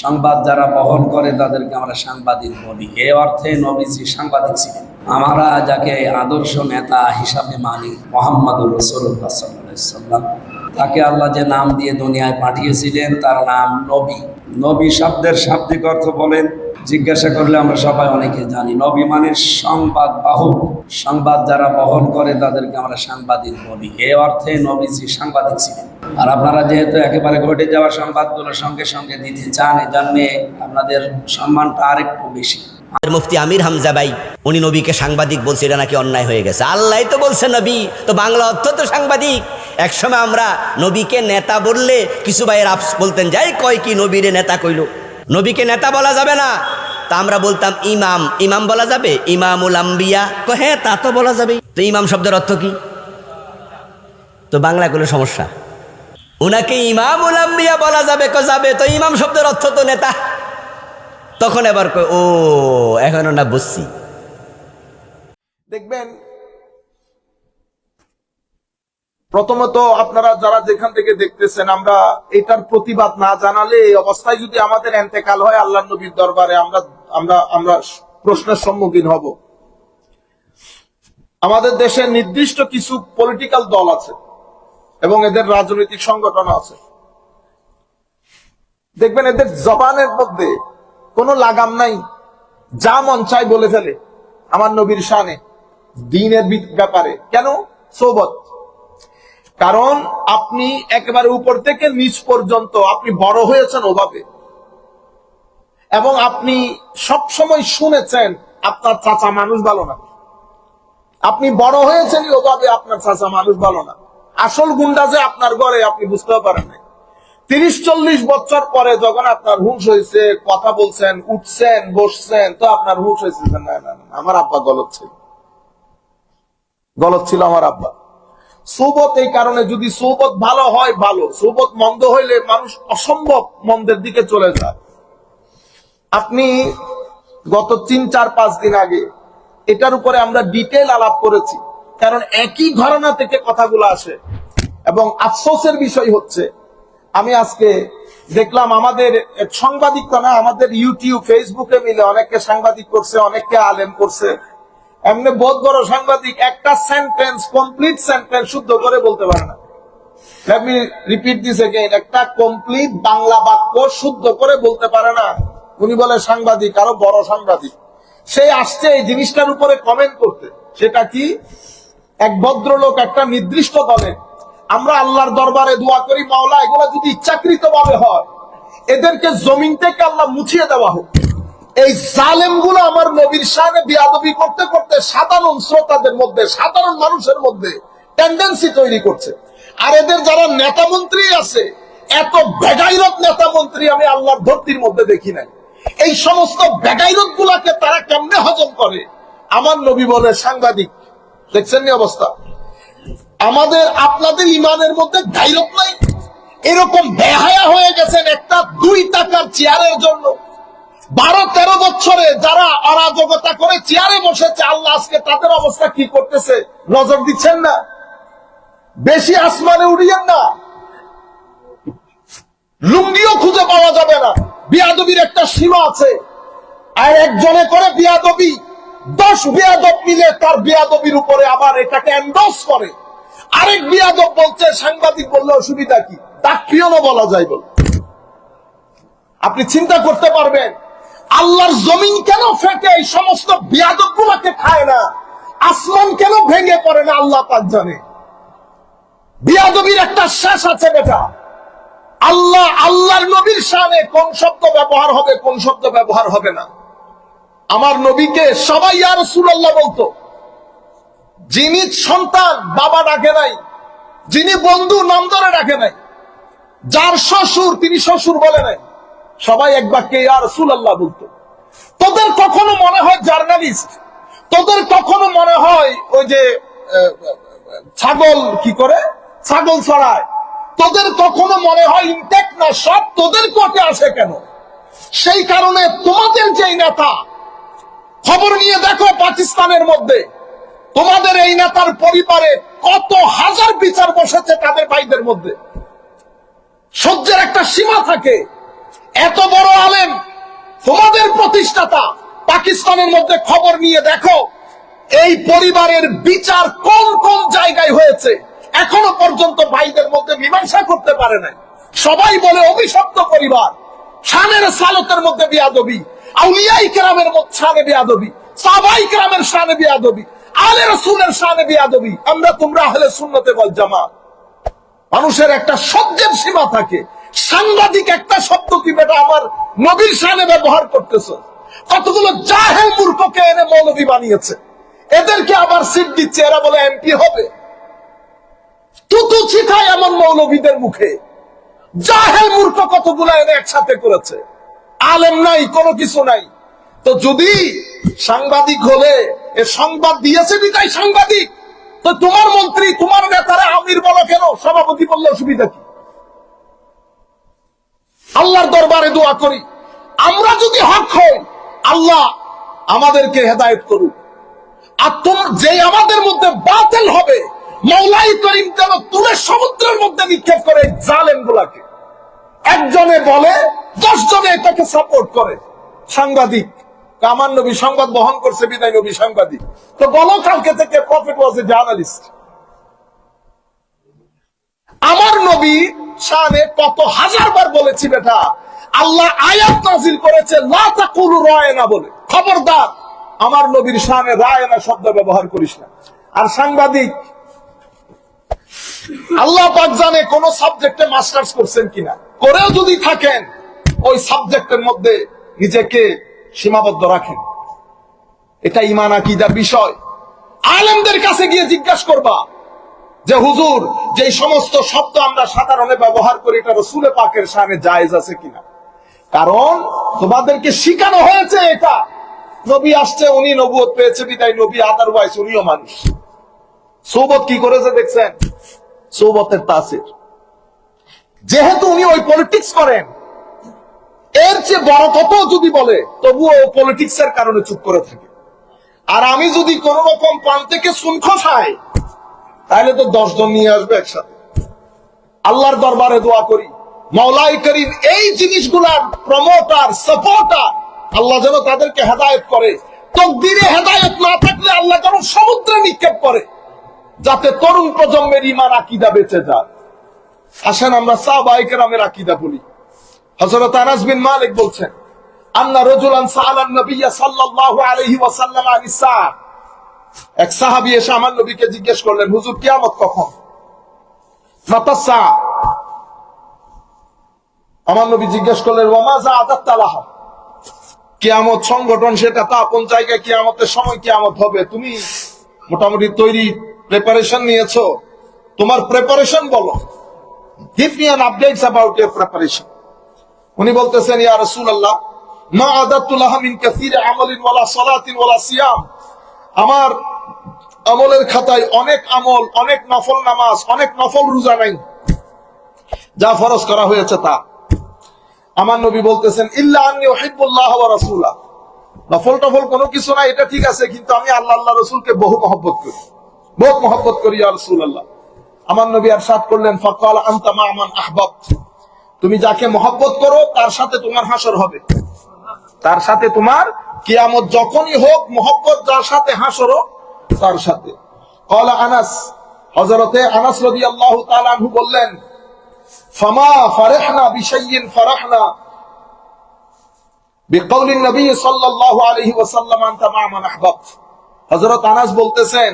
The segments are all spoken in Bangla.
সংবাদ যারা বহন করে, তাদেরকে আমরা সাংবাদিক বলি। এ অর্থে নবীজি সাংবাদিক ছিলেন। আমরা যাকে আদর্শ নেতা হিসাবে মানি, মোহাম্মদুর রসুল্লাহ সাল্লাম। তাকে আল্লাহ যে নাম দিয়ে দুনিয়ায় পাঠিয়েছিলেন, তার নাম নবী। নবী শব্দের শাব্দিক অর্থ বলেন জিজ্ঞাসা করলে আমরা সবাই অনেকে জানি। নবী মানে সংবাদ বাহক সংবাদ যারা বহন করে তাদেরকে আমরা সাংবাদিক বলি। এ অর্থে নবীজি সাংবাদিক ছিলেন। আর আপনারা যেহেতু একেবারে ঘটে যাওয়া সংবাদগুলো সঙ্গে সঙ্গে দিতে চান এই জন্যে আপনাদের সম্মানটা আরেকটু বেশি। আর মুফতি আমির হামজা ভাই, উনি নবীকে সাংবাদিক বলছে, এটা নাকি অন্যায় হয়ে গেছে। আল্লাহ তো বলছে নবী, তো বাংলা অর্থ তো সাংবাদিক। একসময় আমরা নবীকে নেতা বললে কিছু ভাইয়ের আপস বলতেন, যাই কয় কি নবীরে নেতা কইল। নবীকে নেতা বলা যাবে না। তা আমরা বলতাম ইমাম। ইমাম বলা যাবে? ইমামুল আম্বিয়া। হ্যাঁ তা তো বলা যাবে তো ইমাম শব্দের অর্থ কি? তো বাংলা কোনো সমস্যা। ওনাকে ইমামুল আম্বিয়া বলা যাবে কো যাবে। তো ইমাম শব্দের অর্থ তো নেতা। তখন এবার ও, এখন না বুঝছি। দেখবেন প্রথমত আপনারা যারা যেখান থেকে দেখতেছেন, আমরা এটার প্রতিবাদ না জানালে এই অবস্থায় যদি আমাদের এন্তেকাল হয় আল্লাহ নবীর দরবারে, আমরা আমরা আমরা প্রশ্নের সম্মুখীন হব। আমাদের দেশে নির্দিষ্ট কিছু পলিটিক্যাল দল আছে এবং এদের রাজনৈতিক সংগঠন আছে। দেখবেন এদের জবানের মধ্যে কোনো লাগাম নাই। যা মন চাই বলে ফেলে। আমার নবীর শানে, দিনের ব্যাপারে। কেন? সৌবত। কারণ আপনি একেবারে উপর থেকে নিচ পর্যন্ত আপনি বড় হয়েছেন ওভাবে। এবং আপনি সব সময় শুনেছেন, আপনার চাচা মানুষ ভালো না। আপনি বড় হয়েছেন ওভাবে আপনার চাচা মানুষ ভালো না। আসল গুন্ডা যে আপনার ঘরে, আপনি বুঝতেও পারেন না তিরিশ চল্লিশ বছর পরে যখন আপনার হুঁশ হয়েছে, কথা বলছেন, উঠছেন, বসছেন, তো আপনার হুঁশ হয়েছে আমার আব্বা গলত ছিল। গলত ছিল আমার আব্বা। সৌবত এই কারণে যদি সৌবত ভালো হয়, ভালো। সৌবত মন্দ হইলে মানুষ অসম্ভব মন্দের দিকে চলে যায়। আপনি গত তিন, চার, পাঁচ দিন আগে এটার উপরে আমরা ডিটেল আলাপ করেছি। কারণ একই ঘটনা থেকে কথাগুলো আসে। এবং আফসোসের বিষয় হচ্ছে, আমি আজকে দেখলাম আমাদের সাংবাদিক না, আমাদের ইউটিউব ফেসবুকে মিলে অনেককে সাংবাদিক করছে, অনেককে আলেম করছে। এমনি বহুত বড় সাংবাদিক, একটা সেন্টেন্স কমপ্লিট সেন্টেন্স শুদ্ধ করে বলতে পারে না। রিপিট দিস এগেইন একটা কমপ্লিট বাংলা বাক্য শুদ্ধ করে বলতে পারে না। উনি বলে সাংবাদিক, আরও বড় সাংবাদিক। আসছে এই জিনিসটার উপরে কমেন্ট করতে। সেটা কি? এক ভদ্রলোক একটা নির্দিষ্ট দলে। আমরা আল্লাহর দরবারে দোয়া করি, মাওলা, এগুলো যদি ইচ্ছাকৃত ভাবে হয়, এদেরকে জমিন থেকে আল্লাহ মুছিয়ে দেওয়া হোক। এই জালেমগুলো আমার নবীর সামনে বিয়াদবি করতে করতে সাধারণ শ্রোতাদের মধ্যে, সাধারণ মানুষের মধ্যে টেন্ডেন্সি তৈরি করছে। আর এদের যারা নেতা মন্ত্রী আছে, এত বেগাইরত নেতা মন্ত্রী আমি আল্লাহর ধরতির মধ্যে দেখি নাই। এই সমস্ত বেগাইরত গুলাকে তারা কেমনে হজম করে? আমার নবী বলে, সাংবাদিক, দেখছেন অবস্থা? আমাদের, আপনাদের ইমানের মধ্যে গাইরত নাই? এরকম বেহায়া হয়ে গেছেন একটা দুই টাকার চেয়ারের জন্য। বারো তেরো বছরে যারা অরাজকতা করে চেয়ারে বসেছে, আল্লাহ আজকে তাদের অবস্থা কি করতেছে? নজর দিচ্ছেন না? বেশি আসমানে উড়িয়েন না। লুঙ্গিও খুঁজে পাওয়া যাবে না। বিয়াদবির একটা সীমা আছে। আর একজনে করে বিয়াদবি, দশ বিয়াদব মিলে তার বিয়াদবির উপরে আবার এটাকে এন্ডোস করে। আরেক বিয়াদব বলছে, সাংবাদিক বললে, অসুবিধা কি? তা প্রিয়নও বলা যায় বল। আপনি চিন্তা করতে পারবেন আল্লাহর জমিন কেন ফেটে? এই সমস্ত বিয়াদব গুলাকে খায় না। আসমান কেন ভেঙে পড়ে না? আল্লাহ পাক জানে। বিয়াদবির একটা শেষ আছে বেটা। আল্লাহ, আল্লাহর নবীর সামনে কোন শব্দ ব্যবহার হবে, কোন শব্দ ব্যবহার হবে না। আমার নবীকে সবাই আর সুরাল্লাহ বলতো। যিনি সন্তান, বাবা ডাকে নাই। যিনি বন্ধু, নাম ধরে ডাকে নাই। যার শ্বশুর, তিনি শ্বশুর বলে নাই। সবাই এক বাক্যে আর সুলাল্লাহ বলতো। তোদের কখনো মনে হয় জার্নালিস্ট? তোদের কখনো মনে হয় ওই যে ছাগল কি করে? ছাগল ছড়ায়। তোদের কখনো মনে হয় ইনটেক না সব তোদের কোর্টে আসে কেন? সেই কারণে তোমাদের যেই নেতা, খবর নিয়ে দেখো পাকিস্তানের মধ্যে, তোমাদের এই নেতার পরিবারে কত হাজার বিচার বসেছে তাদের ভাইদের মধ্যে। সহ্যের একটা সীমা থাকে। এত বড় আলেম ইসলামের প্রতিষ্ঠাতা পাকিস্তানের মধ্যে খবর নিয়ে দেখো, এই পরিবারের বিচার কোন কোন জায়গায় হয়েছে? এখনও পর্যন্ত ভাইদের মধ্যে মীমাংসা করতে পারে নাই। সবাই বলে অভিশপ্ত পরিবার। শানের সালতের মধ্যে বিয়াদবি, আউলিয়াই কেরামের মধ্যে শানে বিয়াদবি, সাবাই কেরামের শানে বিয়াদবি, আলে রসুলের শানে বিয়াদবি। আমরা তোমরা আহলে সুন্নতে বল জামাত। মানুষের একটা শব্দের সীমা থাকে। সাংবাদিক একটা শব্দ কি বেটা? আমার নবীর সামনে ব্যবহার করতেছ। কতগুলো জাহেল মূর্খকে এনে মৌলবী বানিয়েছে। এদেরকে আবার সিট দিচ্ছে, এরা বলে এমপি হবে। তুতু ছিটায় এমন মৌলবীদের মুখে। জাহেল মূর্খ কতগুলো এনে একসাথে করেছে। আলেম নাই, কোনো কিছু নাই। তো যদি সাংবাদিক হলে এ সংবাদ দিয়েছে বিদায় সাংবাদিক, তো তোমার মন্ত্রী, তোমার নেতারা আমির বলো কেন? সভাপতি বললে অসুবিধা কি? দরবারে দোয়া করি। আমরা যদি হক হই, আল্লাহ আমাদেরকে হেদায়েত করুক। আর তোমার যে আমাদের মধ্যে বাতিল হবে, মৌলাই করিম যেন তুলে সমুদ্রের মধ্যে নিক্ষেপ করে জালেন গুলাকে একজনে বলে দশ জনে এটাকে সাপোর্ট করে। সাংবাদিক কামান নবী সংবাদ বহন করছে বিদায় নবী সাংবাদিক। তো বলো কালকে থেকে প্রফিট ওয়াজ এ জার্নালিস্ট আমার নবী শানে কত হাজার বার বলেছি বেটা, আল্লাহ আয়াত নাজিল করেছে, লা তাকুলু রায়না বলে। খবরদার, আমার নবীর শানে রায়না শব্দ ব্যবহার করিস না। আর সাংবাদিক, আল্লাহ পাক জানে কোন সাবজেক্টে মাস্টার্স করছেন কিনা। করেও যদি থাকেন, ওই সাবজেক্টের মধ্যে নিজেকে সীমাবদ্ধ রাখেন। এটা ইমান আকিদার বিষয়। আলেমদের কাছে গিয়ে জিজ্ঞাসা করবা যে হুজুর, যে সমস্ত শব্দ আমরা সাধারণে ব্যবহার করি, এটা রসুলে পাকের সামনে জায়েজ আছে কিনা? কারণ তোমাদেরকে শিখানো হয়েছে এটা। নবী আসছে, উনি নবুয়ত পেয়েছে, বিদায়। নবী আদারওয়াইজ উনিও মানুষ। সৌবত কি করেছে দেখছেন? সৌবতের তাসির। যেহেতু উনি ওই পলিটিক্স করেন, এর চেয়ে বড় কত যদি বলে, তবুও পলিটিক্স এর কারণে চুপ করে থাকে। আর আমি যদি কোন রকম থেকে শুনখ খাই তাহলে তো দশ জন নিয়ে আসবে একসাথে। আল্লাহর দরবারে দোয়া করি। মাওলাই করিম এই জিনিসগুলার প্রমোটার সাপোর্টার আল্লাহ যেন তাদেরকে হেদায়ত করে। তকদিরে হেদায়ত না থাকলে আল্লাহ যেন সমুদ্রে নিক্ষেপ করে, যাতে তরুণ প্রজন্মের ইমান আকিদা বেঁচে যায়। আসেন আমরা আকিদা বলি। বিন মালিক বলছেন, আন্না রাজুলান সাআলান নবিয়্য সাল্লাল্লাহু আলাইহি ওয়াসাল্লাম এক সাহাবী এসে আমার নবীকে জিজ্ঞেস করলেন, হুজুর, কিয়ামত কখন? আমার নবী জিজ্ঞেস করলেন ওয়ামাজা আদাত কিয়ামত সংগঠন, সেটা তা কোন জায়গায় কিয়ামতের সময় কিয়ামত হবে। তুমি মোটামুটি তৈরি প্রিপারেশন নিয়েছো। তোমার প্রিপারেশন বলো। Give me an updates about your preparation উনি বলতেছেন, ইয়া রাসূলুল্লাহ, মা কাসীর আমালিন ওয়ালা সালাতিন ওয়ালা সিয়াম। আমার আমলের খাতায় অনেক আমল, অনেক নফল নামাজ, অনেক নফল রোজা নাই। যা ফরজ করা হয়েছে তা। আমার নবী বলতেছেন, ইল্লা আন্নি উহিব্বুল্লাহ ওয়া রাসূলা। নফল টফল কোনো কিছু না এটা ঠিক আছে, কিন্তু আমি আল্লাহ আল্লাহ রসুলকে বহু মহব্বত করি। বহু মহব্বত করি, ইয়া রাসূলুল্লাহ। আমার নবী আর সাথ করলেন, ফাকাল আনতা মা মান আহবাব তুমি যাকে মহব্বত করো, তার সাথে তোমার হাসর হবে। তার সাথে তোমার কিয়ামত যখনই হোক, মহব্বত যার সাথে হাসরো, তার সাথে। কলা আনাস হজরতে আনাস আল্লাহ তালু বললেন, ফামা ফারেহনা ফারাহনা নবী হযরত আনাস বলতেছেন,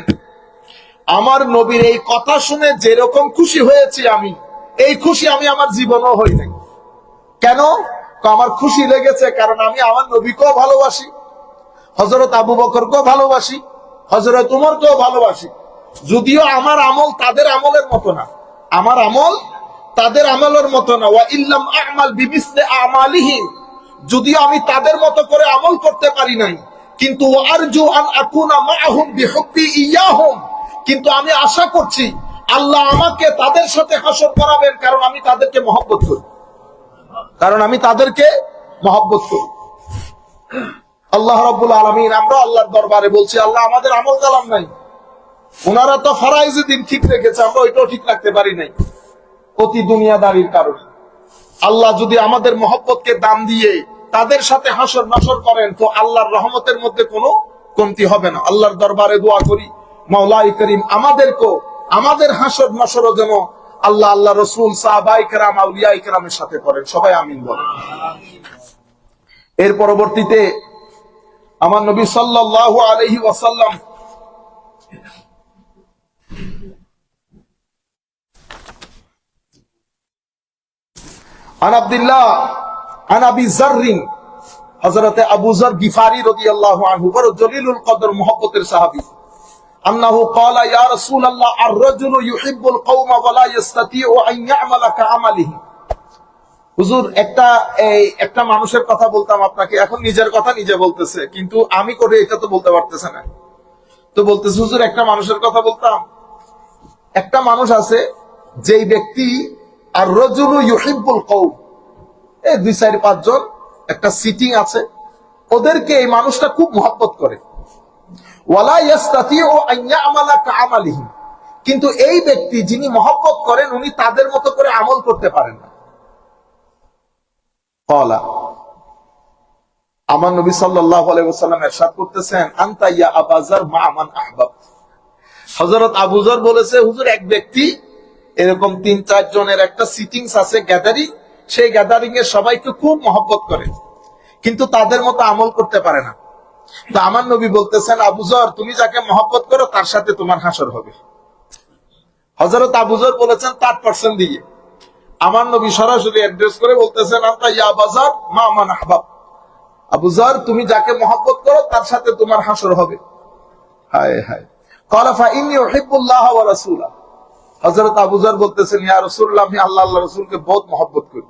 আমার নবীর এই কথা শুনে যেরকম খুশি হয়েছি আমি, এই খুশি আমি আমার জীবনও হই নাই। কেন? আমার খুশি লেগেছে, কারণ আমি আমার নবীকেও ভালোবাসি হজরত আবু বকরকেও ভালোবাসি হজরত উমরকেও ভালোবাসি। যদিও আমার আমল তাদের আমলের মতো না, আমার আমল তাদের আমলের মতো না। ওয়া ইল্লাম আমাল বিমিসলে আমালিহিম যদিও আমি তাদের মতো করে আমল করতে পারি নাই, কিন্তু আরজু আন আকুনা মাআহুম বিহুব্বি ইয়াহুম। কিন্তু আমি আশা করছি, আল্লাহ আমাকে তাদের সাথে হাসর করাবেন, কারণ আমি তাদেরকে মহব্বত করি। কারণ আমি তাদেরকে মহব্বত করি। আল্লাহ রব্বুল আলমিন, আমরা আল্লাহর দরবারে বলছি, আল্লাহ আমাদের আমল কালাম নাই। ওনারা তো ফারাইজে দিন ঠিক রেখেছে, আমরা ওইটাও ঠিক রাখতে পারি নাই। অতি দুনিয়াদারির কারণে। আল্লাহ যদি আমাদের মহব্বতকে দাম দিয়ে তাদের সাথে হাসর নাসর করেন, তো আল্লাহর রহমতের মধ্যে কোনো কমতি হবে না। আল্লাহর দরবারে দোয়া করি মাওলাই করিম, আমাদেরকেও, আমাদের হাসর নাসরও যেন আল্লাহ আল্লাহ রসুল সাহাবাইকেরাম আউলিয়াইকেরামের সাথে করেন। সবাই আমিন বলেন। এর পরবর্তীতে আমার নবী সাল্লাহ আলহি ওয়াসাল্লাম আন আব্দুল্লাহ আন হজরতে আবুজার গিফারি রদি আল্লাহ আনহু, বড় জলিলুল কদর, মোহব্বতের সাহাবি। انه قال يا رسول الله الرجل يحب القوم ولا يستطيع ان يعمل كعمله হুজুর একটা এই একটা মানুষের কথা বলতাম আপনাকে এখন নিজের কথা নিজে বলতেছে কিন্তু আমি করে এটা তো বলতে পারতেছে না তো বলতেছে হুজুর একটা মানুষের কথা বলতাম একটা মানুষ আছে যেই ব্যক্তি আর রজুলু ইউহিব্বুল কৌম এই দুই চার পাঁচজন একটা সিটিং আছে ওদেরকে এই মানুষটা খুব মহব্বত করে ওয়ালা ইয়াস্তাতিউ আন ইয়ামালা কামালিহি কিন্তু এই ব্যক্তি যিনি মহব্বত করেন, উনি তাদের মতো করে আমল করতে পারেন না। কলা আমার নবী সাল্লাল্লাহু আলাইহি ওয়াসাল্লাম ইরশাদ করতেছেন, আনতা ইয়া আবাজার মা মান আহবাব। হযরত আবুজার বলেছে, হুজুর, এক ব্যক্তি এরকম তিন চার জনের একটা সিটিংস আছে গ্যাদারিং সেই গ্যাদারিং এর সবাইকে খুব মহব্বত করে। কিন্তু তাদের মতো আমল করতে পারে না। তো আমার নবী বলতেছেন আবুজর তুমি যাকে মহব্বত করো, তার সাথে তোমার হাসর হবে। হজরত আবুজর বলেছেন, তার পার্সেন্ট দিয়ে। আমার নবী সরাসরি অ্যাড্রেস করে বলতেছেন, আন্তা ইয়া বাজার মা মান আহবাব আবুজর তুমি যাকে মহব্বত করো, তার সাথে তোমার হাসর হবে। হায় হায়। কলাফা ইন্নি ওহিবুল্লাহ ওয়া রাসূলা। হযরত আবু যর বলতেছেন, ইয়া রাসূলুল্লাহ, আমি আল্লাহ আল্লাহ রাসূলকে বহুত মহব্বত করি।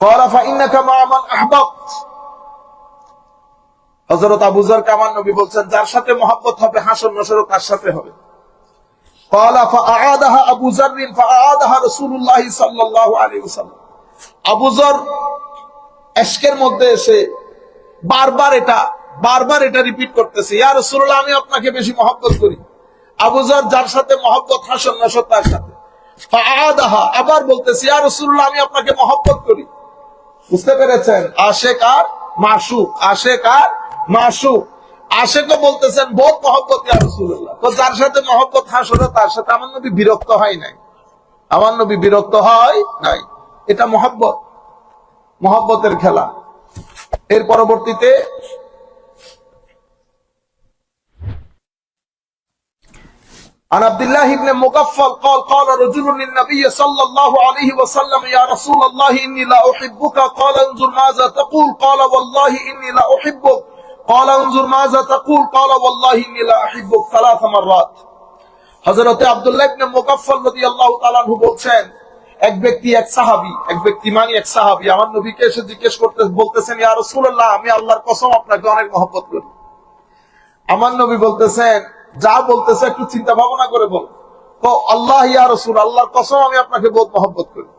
কলাফা ইন্নাকা মা মান আহবাবত। হজরত আবুজার কামান নবী বলছেন, যার সাথে মহাব্বত হবে হাসন নসর তার সাথে হবে। মধ্যে এসে বারবার এটা বারবার এটা রিপিট করতেছে রসুল্লাহ আমি আপনাকে বেশি মহব্বত করি। আবুজার যার সাথে নসর তার সাথে। আবার বলতেছি, ইয়া রসুল্লাহ আমি আপনাকে মহব্বত করি। বুঝতে পেরেছেন? আশেক আর মাসুক, আশেক আর মাসুক আশেকও বলতেছেন বহুত মহব্বত ইয়া রাসূলুল্লাহ তো যার সাথে মহব্বত হাসরে তার সাথে আমার নবী বিরক্ত হয় নাই আমার নবী বিরক্ত হয় নাই এটা মহব্বত মহব্বতের খেলা এর পরবর্তীতে عن عبد الله بن مغفل قال قال رجل للنبي صلى الله عليه وسلم يا رسول الله إني لا أحبك قال انظر ماذا تقول قال والله إني لا أحبك قال انظر ماذا تقول قال والله إني لا أحبك ثلاث مرات হযরতে আব্দুল্লাহ ইবনে মুগাফফাল রাদিয়াল্লাহু তাআলা আনহু বলছেন এক ব্যক্তি এক সাহাবী এক ব্যক্তি মানে এক সাহাবী আমার নবীকে এসে জিজ্ঞেস করতে বলতেছেন ইয়া রাসূলুল্লাহ আমি আল্লাহর কসম আপনাকে অনেক মহব্বত করি আমার নবী বলতেছেন যা বলতেছে একটু চিন্তা ভাবনা করে বল তো আল্লাহ ইয়া রসুল আল্লাহর কসম আমি আপনাকে বহুত মহব্বত করি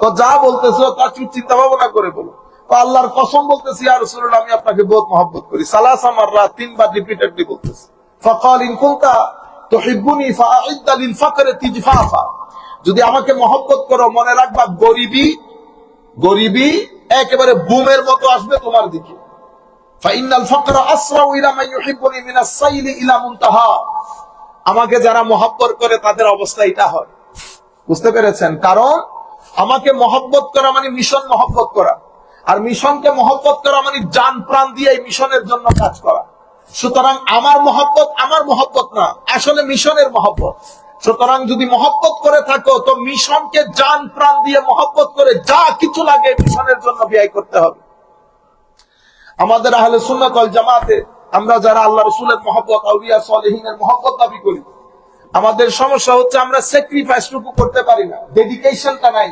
তো যা বলতেছো তা একটু চিন্তা ভাবনা করে বলো তো আল্লাহর কসম বলতেছি, ইয়া রসুল আমি আপনাকে বহুত মহব্বত করি। সালাস আমার তিনবার রিপিটেডলি বলতেছি। ফকাল ইন কুনতা তুহিব্বুনি ফাআইদ্দা লিল ফাকরে তিজফাফা। যদি আমাকে মহব্বত করো, মনে রাখবা, গরিবি গরিবি একেবারে বুমের মতো আসবে তোমার দিকে। ফাইনাল ফাকরা আসরাউ ইলা মান ইউহিব্বুনি মিনাস সাইলি ইলা মুনতাহা। আমাকে যারা মহব্বত করে, তাদের অবস্থা এটা হয়। বুঝতে পেরেছেন? কারণ আমাকে মহব্বত করা মানে মিশন মহব্বত করা। আর মিশনকে মহব্বত করা মানে জান প্রাণ দিয়ে এই মিশনের জন্য কাজ করা। সুতরাং আমার মহব্বত আমার মহব্বত না, আসলে মিশনের মহব্বত। সুতরাং যদি মহব্বত করে থাকো, তো মিশনকে জান প্রাণ দিয়ে মহব্বত করে যা কিছু লাগে মিশনের জন্য ব্যয় করতে হবে। আমাদের আহলে সুন্নাত ওয়াল জামাতে, আমরা যারা আল্লাহ রসুলের মহব্বত, আউলিয়া সালেহিনের মহব্বত দাবি করি, আমাদের সমস্যা হচ্ছে আমরা স্যাক্রিফাইসটুকু করতে পারি না ডেডিকেশনটা নাই।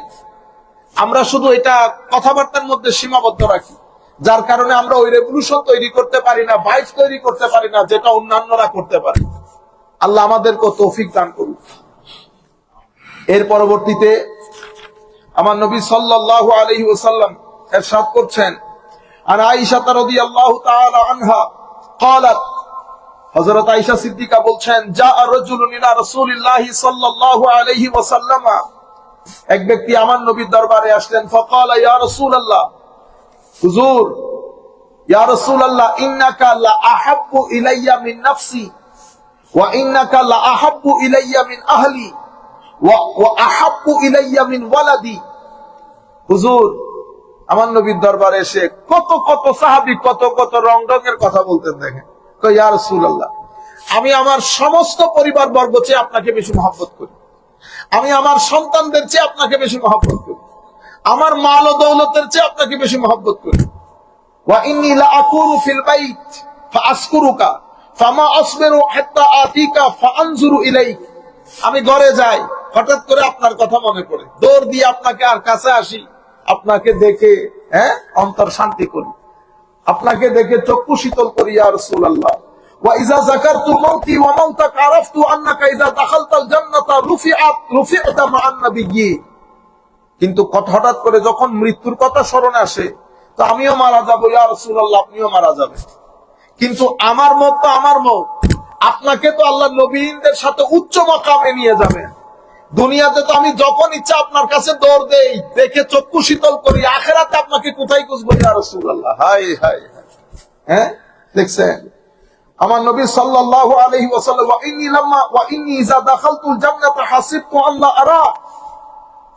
আমরা শুধু এটা কথাবার্তার মধ্যে সীমাবদ্ধ রাখি যার কারণে আমরা ওই রেভলিউশন তৈরি করতে পারি না বাইফ তৈরি করতে পারি না যেটা অন্যান্যরা করতে পারে আল্লাহ আমাদেরকে তৌফিক দান করুক এর পরবর্তীতে আমার নবী সাল্লাল্লাহু আলাইহি ওয়াসাল্লাম এরশাদ করছেন عن عائشة رضي الله تعالى عنها قالت হযরত আয়েশা সিদ্দিকা বলছেন যা রাজুলুন ইলা রাসূলিল্লাহি সাল্লাল্লাহু আলাইহি ওয়াসাল্লাম এক ব্যক্তি আমার নবীর দরবারে আসলেন, ফাকাল, ইয়া হুজুর, ইয়া ইন্নাকা লা আহাব্বু ইলাইয়া মিন নাফসি, ওয়া ইন্নাকা লা আহাব্বু ইলাইয়া মিন আহলি, ওয়া ওয়া আহাব্বু ইলাইয়া মিন ওয়ালাদি। হুজুর, আমার নবীর দরবারে এসে কত কত সাহাবী কত কত রং রঙের কথা বলতেন দেখেন। ইয়া আমি আমার সমস্ত পরিবার বর্গ চেয়ে আপনাকে বেশি মহব্বত করি। আমি আমার সন্তানদের চেয়ে আপনাকে বেশি মহব্বত করি। আমার মাল ও দৌলতের চেয়ে আপনাকে বেশি মহব্বত করি। আমি ঘরে যাই, হঠাৎ করে আপনার কথা মনে পড়ে। দৌড় দিয়ে আপনাকে আর কাছে আসি, আপনাকে দেখে হ্যাঁ অন্তর শান্তি করি। আপনাকে দেখে চক্ষু শীতল করি আর সুল আল্লাহ وإذا ذكرت موتي وموتك عرفت أنك إذا دخلت الجنة رفعت رفعت مع النبيين কিন্তু কথা- হঠাৎ করে যখন মৃত্যুর কথা স্মরণে আসে তো আমিও মারা যাবো ইয়া রাসূলুল্লাহ আপনিও মারা যাবেন কিন্তু আমার মত তো আমার মত আপনাকে তো আল্লাহ নবীনদের সাথে উচ্চ মকামে নিয়ে যাবেন দুনিয়াতে তো আমি যখন ইচ্ছা আপনার কাছে দৌড় দেই দেখে চক্ষু শীতল করি আখেরাতে আপনাকে কোথায় খুঁজবো ইয়া রাসূলুল্লাহ হাই হাই হাই হ্যাঁ দেখছেন আমার নবী সাল্লাল্লাহু আলাইহি ওয়াসাল্লাম, ওয়া ইন্নী লাম্মা, ওয়া ইন্নী ইযা দাখালতুল হাসিবতু আল্লাহ আরা।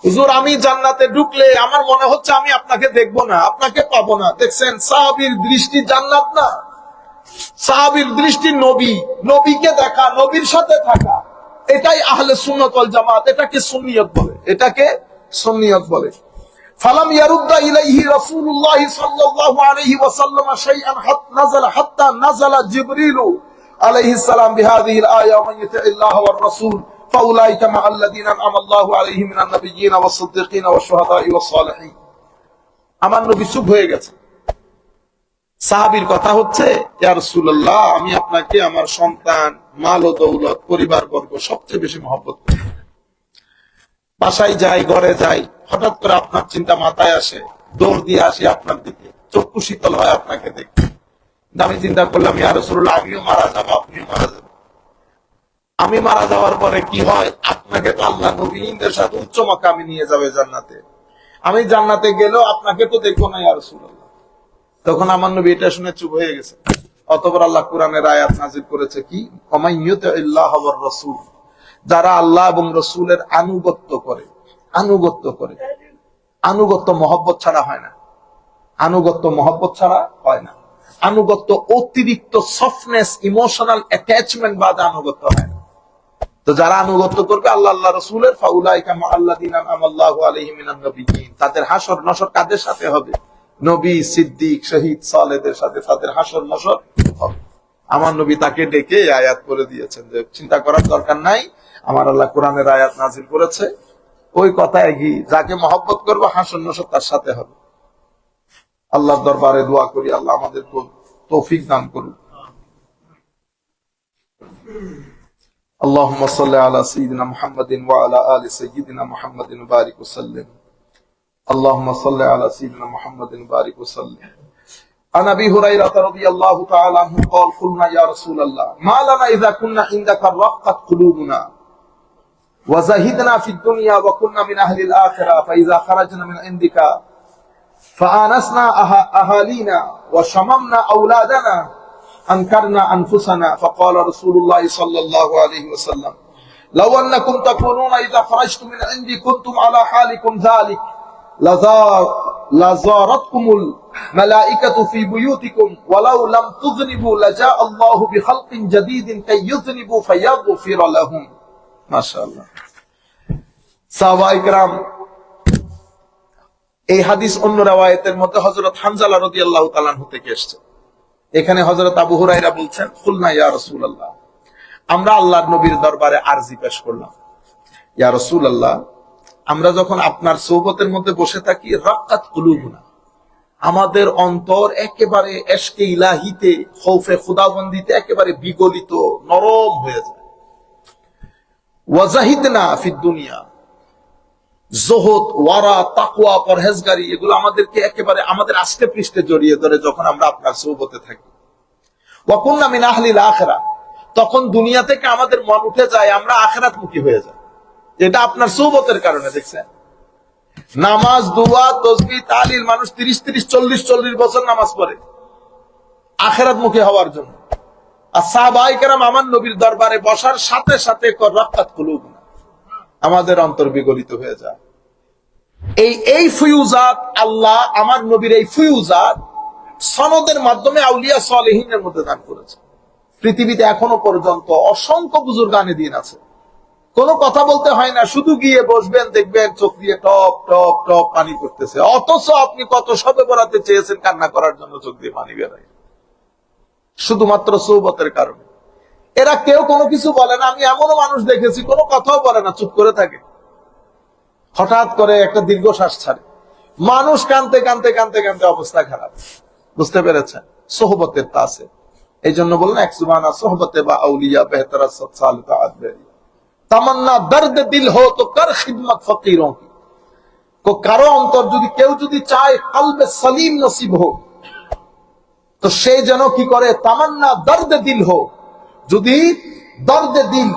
হুজুর, আমি জান্নাতে ঢুকলে আমার মনে হচ্ছে আমি আপনাকে দেখব না, আপনাকে পাবো না। দেখছেন, সাহাবীর দৃষ্টি জান্নাত না। সাহাবীর দৃষ্টি নবী, নবীকে দেখা, নবীর সাথে থাকা। এটাই আহলে সুন্নত ওয়াল জামাত, এটাকে সুন্নিয়ত বলে, এটাকে সুন্নিয়ত বলে। ফালাম ইয়ারুদ্দা ইলাইহি রাসূলুল্লাহ সাল্লাল্লাহু আলাইহি ওয়াসাল্লাম শাইআন হাত নাযালা হাত্তা নাযালা জিবরিলু আলাইহিস সালাম বিহাদিহিল আয়া মান ইউতি'ল্লাহ ওয়ার রাসূল فأولئك مع الذين أنعم الله عليهم من النبيين والصديقين والشهداء والصالحين আমার নবী চুপ হয়ে গেছে সাহাবীর কথা হচ্ছে ইয়া রাসূলুল্লাহ আমি আপনাকে আমার সন্তান মাল ও দৌলত পরিবার বর্গ সবচেয়ে বেশি মহব্বত করি বাসায় যাই, ঘরে যাই, হঠাৎ করে আপনার চিন্তা মাথায় আসে, দৌড় দিয়ে আসি আপনার দিকে, চক্ষু শীতল হয় আপনাকে দেখে আমি চিন্তা করলাম, ইয়া রাসূলুল্লাহ, আমিও মারা যাব, আপনিও মারা যাবেন। আমি মারা যাওয়ার পরে কি হয়, আপনাকে তো আল্লাহ নবীনদের সাথে উচ্চ মাকামে নিয়ে যাবে জান্নাতে। আমি জান্নাতে গেলেও আপনাকে তো দেখব না, ইয়া রাসূলুল্লাহ। তখন আমার নবী এটা শুনে চুপ হয়ে গেছে। অতপর আল্লাহ কোরআনের আয়াত নাজির করেছে কি? ইল্লাহ রসুল। যারা আল্লাহ এবং রসুলের আনুগত্য করে আনুগত্য করে। আনুগত্য মহব্বত ছাড়া হয় না। আনুগত্য মহব্বত ছাড়া হয় না। আনুগত্য অতিরিক্ত সফটনেস ইমোশনাল অ্যাটাচমেন্ট বাদ আনুগত্য হয় না। তো যারা আনুগত্য করবে, আল্লাহ আল্লাহ রসুলের তাদের হাসর নসর কাদের সাথে হবে? নবী, সিদ্দিক, শহীদ, সালেদের সাথে তাদের হাসর নসর হবে। আমার নবী তাকে ডেকে আয়াত করে দিয়েছেন যে, চিন্তা করার দরকার নাই। আমার আল্লাহ কোরআনের আয়াত নাজিল করেছে ওই কথা এগি যাকে মহব্বত করবো হাসর নসর তার সাথে হবে আল্লাহর দরবারে দোয়া করি আল্লাহ আমাদের তৌফিক দান করুন اللهم صل على سيدنا محمد وعلى آل سيدنا محمد وبارك وسلم اللهم صل على سيدنا محمد وبارك وسلم عن ابي هريره رضي الله تعالى عنه قال قلنا يا رسول الله ما لنا اذا كنا عندك رقت قلوبنا وزهدنا في الدنيا وكنا من أهل الآخرة فإذا خرجنا من عندك فآنسنا أه- أهالينا وشممنا أولادنا. أنكرنا أنفسنا فقال رسول الله صلى الله عليه وسلم لو أنكم تكونون إذا خرجتم من عندي كنتم على حالكم ذلك لزار لزارتكم الملائكة في بيوتكم ولو لم تذنبوا لجاء الله بخلق جديد كي يذنبوا فيغفر لهم. এই হাদিস অন্য মধ্যে হানজালা এখানে আবু বলছেন খুলনা ইয়া আমরা আল্লাহর নবীর দরবারে আরজি পেশ করলাম। ইয়া আমরা যখন আপনার সৌবতের মধ্যে বসে থাকি রক্ত কুলুবুনা। আমাদের অন্তর একেবারে এসকে ইলাহিতে, খৌফে খুদাবন্দিতে একেবারে বিগলিত, নরম হয়ে যায়। ওয়াজাহিদনা দুনিয়া। ওয়ারা, তাকওয়া, পরহেজগারি, এগুলো আমাদেরকে একেবারে আমাদের পৃষ্ঠে জড়িয়ে ধরে যখন আমরা আপনার সৌবতে থাকি। ওয়াকুন্না মিন আহলিল আখরা। তখন দুনিয়া থেকে আমাদের মন উঠে যায়, আমরা আখেরাত মুখী হয়ে যাই। এটা আপনার সৌবতের কারণে, দেখছেন? নামাজ, দুয়া তসবি তালিল, মানুষ তিরিশ তিরিশ, চল্লিশ চল্লিশ বছর নামাজ পড়ে। আখেরাত মুখী হওয়ার জন্য। আমার নবীর দরবারে বসার সাথে সাথে আমাদের অন্তর বিগলিত হয়ে যায়। এই এই ফুয়ুজাত আল্লাহ আমার নবীর এই ফুয়ুজাত সনদের মাধ্যমে আউলিয়া সালেহিনের মধ্যে দান করেছে। পৃথিবীতে এখনও পর্যন্ত অসংখ্য বুজুর গানে দিন আছে। কোনো কথা বলতে হয় না, শুধু গিয়ে বসবেন, দেখবেন চোখ দিয়ে টপ টপ টপ পানি করতেছে অথচ আপনি কত সবে বরাতে চেয়েছেন কান্না করার জন্য চোখ দিয়ে পানি বেরোয় শুধুমাত্র সৌবতের কারণে। এরা কেউ কোনো কিছু বলে না, আমি এমনও মানুষ দেখেছি, কোনো কথাও বলে না, চুপ করে থাকে। হঠাৎ করে একটা দীর্ঘশ্বাস ছাড়ে। মানুষ কানতে কানতে কানতে কানতে অবস্থা খারাপ। বুঝতে পেরেছেন? সোহবতের তা আছে। এই জন্য বললেন এক সুবানা সোহবতে বা আউলিয়া বেহতরা সৎসালিতা আদবেরিয়া তামান্না দর্দ দিল হো তো কর খিদমত ফকিরোं को কারও অন্তর যদি কেউ যদি চায়, কলবে সলিম নসিব হোক তো সে যেন কি করে? তামান্না দর্দে দিল হোক। যদি দর্দে দিল,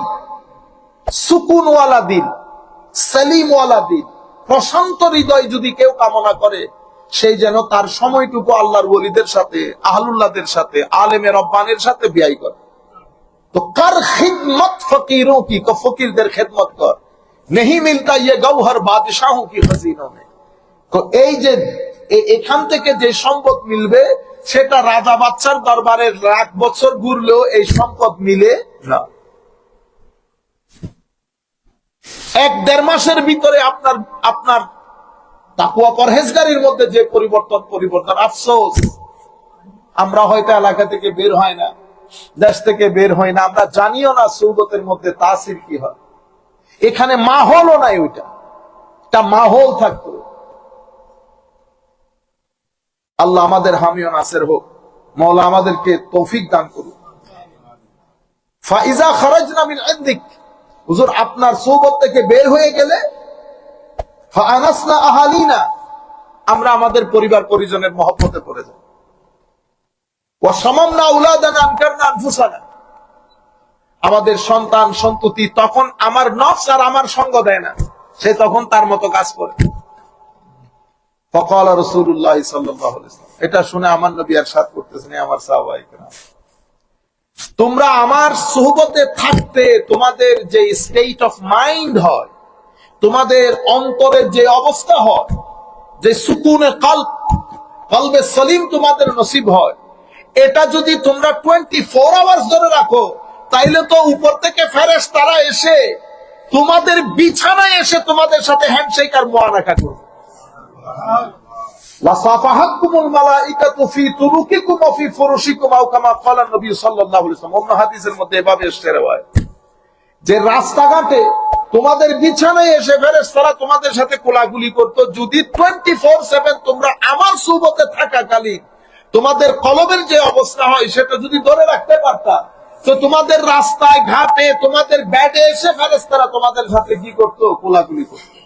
সুকুনওয়ালা দিল, সেলিমওয়ালা দিল, প্রশান্ত হৃদয় যদি কেউ কামনা করে সেই যেন তার সময়টুকু আল্লাহর বলিদের সাথে আহলুল্লাদের সাথে আলেমের রব্বানের সাথে বিয়াই করে। তো কার খিদমত ফকিরও কি? ফকিরদের খেদমত কর। নেহি মিলতা ইয়ে গৌহর বাদশাহ কি হাসিনো এই যে এখান থেকে যে সম্পদ মিলবে সেটা রাজা বাচ্চার দরবারে লাখ বছর ঘুরলেও এই সম্পদ মিলে না। এক দেড় মাসের ভিতরে আপনার আপনার তাকুয়া পরহেজগারির মধ্যে যে পরিবর্তন পরিবর্তন, আফসোস। আমরা হয়তো এলাকা থেকে বের হয় না, দেশ থেকে বের হয় না, আমরা জানিও না সৌগতের মধ্যে তাসির কি হয়। এখানে মাহলও নাই ওইটা। একটা মাহল থাকতো। আল্লাহ আমাদের হামিও নাসের হোক মৌলা আমাদেরকে তৌফিক দান করুন ফাইজা খারাজনা মিন ইনদিক, হুজুর, আপনার সৌবত থেকে বের হয়ে গেলে আহালিনা, আমরা আমাদের পরিবার পরিজনের মহব্বতে পড়ে যাই আনকারনা আনফুসানা, আমাদের সন্তান সন্ততি তখন আমার নফস আর আমার সঙ্গ দেয় না, সে তখন তার মতো কাজ করে। ফকাল রসুল্লাহ সাল্লাহ এটা শুনে আমার নবী আর সাত করতেছেন আমার সাহবাহিক তোমরা আমার সোহবতে থাকতে তোমাদের যে স্টেট অফ মাইন্ড হয়, তোমাদের অন্তরের যে অবস্থা হয়, যে সুকুনে কাল কলবে সলিম তোমাদের নসিব হয়, এটা যদি তোমরা টোয়েন্টি ফোর আওয়ার্স ধরে রাখো, তাইলে তো উপর থেকে ফেরেস তারা এসে তোমাদের বিছানায় এসে তোমাদের সাথে হ্যান্ডশেক আর মোয়ানাকা করবে। যে রাস্তাঘাটে তোমাদের বিছানায় এসে ফেরেশতারা তোমাদের সাথে কোলাগুলি যদি 24/7 তোমরা আমার সুবতে থাকাকালীন তোমাদের কলবের যে অবস্থা হয়, সেটা যদি ধরে রাখতে পারতা, তো তোমাদের রাস্তায় ঘাটে, তোমাদের ব্যাটে এসে ফেরেশতারা তোমাদের সাথে কি করতো? কোলাগুলি করত।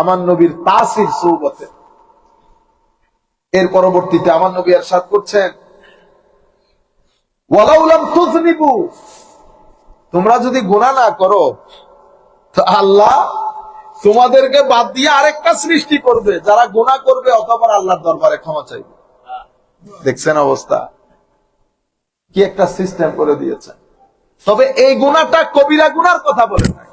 আমার নবীর তাসির সৌবতে এর পরবর্তীতে আমার নবী এরশাদ করছেন ওয়ালাউলাম তুজনিবু তোমরা যদি গুনাহ না করো আল্লাহ তোমাদেরকে বাদ দিয়ে আরেকটা সৃষ্টি করবে, যারা গুনাহ করবে অতঃপর আল্লাহর দরবারে ক্ষমা চাইবে। দেখছেন অবস্থা? কি একটা সিস্টেম করে দিয়েছে। তবে এই গুণাটা কবিরা গুনার কথা বলে নাই।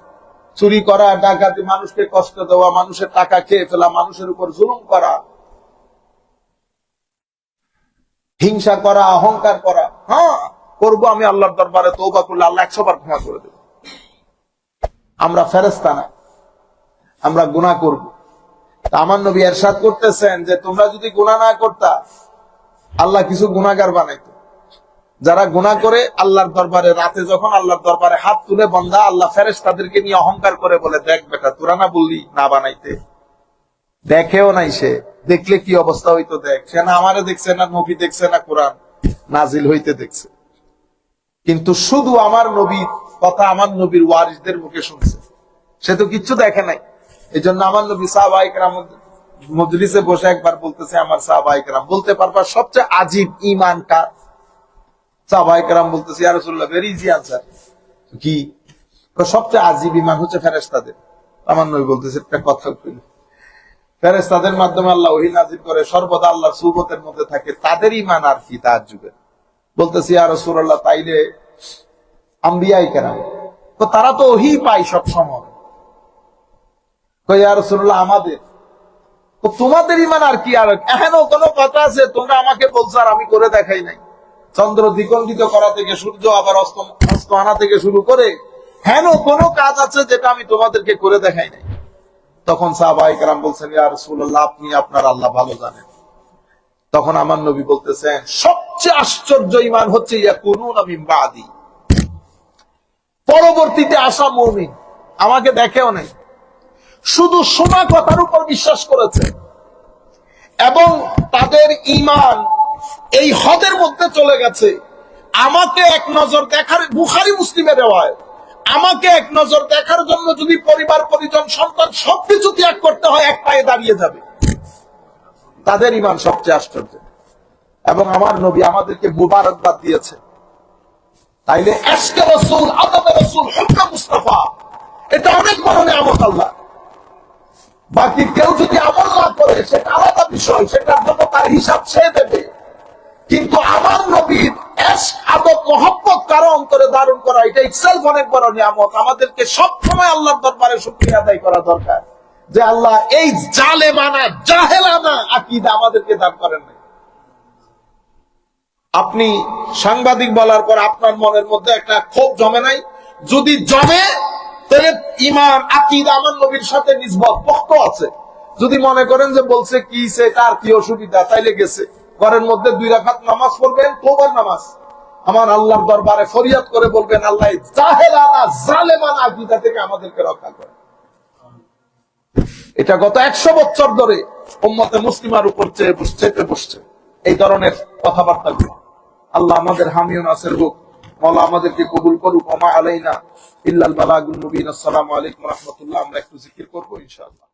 চুরি করা, ডাকাতি, মানুষকে কষ্ট দেওয়া, মানুষের টাকা খেয়ে ফেলা, মানুষের উপর জুলুম করা, হিংসা করা, অহংকার করা হ্যাঁ করব আমি আল্লাহর দরবারে তৌবা করলে আল্লাহ একশো বার ক্ষমা করে দেব। আমরা ফেরেস্তা না, আমরা গুণা করব। আমার নবী এরশাদ করতেছেন যে তোমরা যদি গুণা না করতা, আল্লাহ কিছু গুণাগার বানাইতো। যারা গুণা করে আল্লাহর দরবারে, রাতে যখন আল্লাহর দরবারে হাত তুলে বন্ধা আল্লাহ ফেরেস তাদেরকে নিয়ে অহংকার করে বলে, দেখ বেটা, তোরা না বললি না বানাইতে? দেখেও নাই সে। দেখলে কি অবস্থা হইতো, দেখ। সে না আমারে দেখছে, না নবী দেখছে, না কোরআন। নাজিল হইতে দেখছে। কিন্তু শুধু আমার নবীর কথা আমার নবীর ওয়ারিসদের মুখে শুনছে। সে তো কিচ্ছু দেখে নাই। এই জন্য আমার নবী সাহবাহিকরাম মজলিসে বসে একবার বলতেছে, আমার সাহবাহিকরাম বলতে পারবা সবচেয়ে আজীব ইমান কার? সাহবাহিকরাম বলতেছে ইয়ারসুল্লাহ ভেরি ইজি আনসার কি? সবচেয়ে আজীব ইমান হচ্ছে ফেরেস্তাদের আমার নবী বলতেছে, একটা কথা কইল। ফেরেস্তাদের মাধ্যমে আল্লাহ ওহি নাজির করে, সর্বদা আল্লাহ সুবতের মধ্যে থাকে, তাদের ইমান আর কি তার যুগে বলতেছি আর রসুল্লাহ তাইলে আম্বিয়াই কেন তো তারা তো ওহি পায় সব সময়। আর রসুল্লাহ আমাদের। তোমাদের ইমান আর কি আর এখনও কোনো কথা আছে, তোমরা আমাকে বলছো আর আমি করে দেখাই নাই। চন্দ্র দ্বিখণ্ডিত করা থেকে সূর্য আবার অস্ত অস্ত আনা থেকে শুরু করে হেন কোনো কাজ আছে যেটা আমি তোমাদেরকে করে দেখাই নাই। তখন সাহাবাই কারাম বলছেন, ইয়া রাসূলুল্লাহ, আপনি আপনার আল্লাহ ভালো জানেন। তখন আমার নবী বলতেছেন, সবচেয়ে আশ্চর্য ইমান হচ্ছে ইয়া ইয়াকুনুন মিন বাদি। পরবর্তীতে আসা মুমিন আমাকে দেখেও নাই। শুধু শোনা কথার উপর বিশ্বাস করেছে এবং তাদের ইমান এই হদের মধ্যে চলে গেছে। আমাকে এক নজর দেখার, বুখারি মুসলিমের রেওয়ায় আমাকে এক নজর দেখার জন্য যদি পরিবার, পরিজন, সন্তান সবকিছু ত্যাগ করতে হয়, এক পায়ে দাঁড়িয়ে যাবে। তাদের ইমান সবচেয়ে আশ্চর্য। এবং আমার নবী আমাদেরকে মুবারকবাদ দিয়েছে। তাইলে এসকে রসুল আদবে রসুল হক্কা মুস্তাফা, এটা অনেক বড় নিয়ামত আল্লাহ। বাকি কেউ যদি আমল না করে, সেটা আলাদা বিষয়, সেটার জন্য তার হিসাব সে দেবে। কিন্তু আমার নবীর আপনি সাংবাদিক বলার পর আপনার মনের মধ্যে একটা ক্ষোভ জমে নাই? যদি জমে, তাহলে ইমান আকিদ আমার নবীর সাথে নিজবত পক্ষ আছে। যদি মনে করেন যে বলছে কি সে, তার কি অসুবিধা, তাইলে গেছে। ঘরের মধ্যে দুই রাখাত নামাজ পড়বেন তোবার নামাজ। আমার আল্লাহর দরবারে ফরিয়াদ করে বলবেন, আল্লাহ জাহেলানা, জালেমানা আকিদা থেকে আমাদেরকে রক্ষা করে এটা গত একশো বছর ধরে উম্মতে মুসলিমার উপর চেয়ে বস- চেপে বসছে। এই ধরনের কথাবার্তা গুলো আল্লাহ আমাদের হামিও নাসের হোক মৌলা আমাদেরকে কবুল করুক। ওমা আলাইনা ইল্লাল বালাগুল মুবিন আসসালামু আলাইকুম রহমতুল্লাহ। আমরা একটু জিকির করব, ইনশাআল্লাহ।